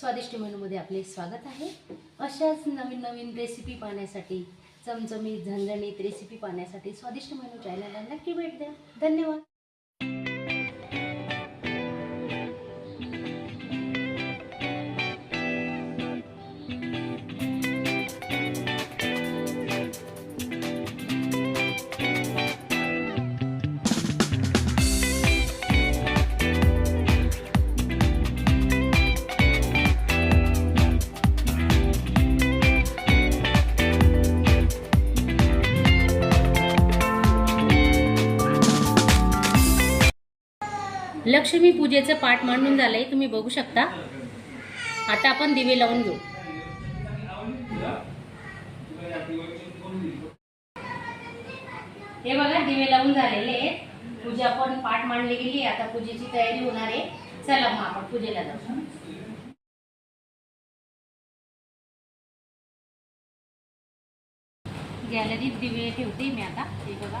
स्वादिष्ट मेनूमध्ये आपले स्वागत आहे. अशाच नवीन नवीन रेसिपी पाहण्यासाठी चमचमीत झणझणीत रेसिपी पाहण्यासाठी स्वादिष्ट मेनू चॅनलला नक्की भेट द्या. धन्यवाद. लक्ष्मी पूजेचं पाठ मांडून झालंय तुम्ही बघू शकता. आता आपण दिवे लावून घेऊ. हे बघा दिवे लावून झालेले आहेत. पूजा पण पाठ मांडली गेली आता पूजेची तयारी होणार आहे. चला मग आपण पूजेला जाऊ. गॅलरीत दिवे ठेवते मी आता. हे बघा.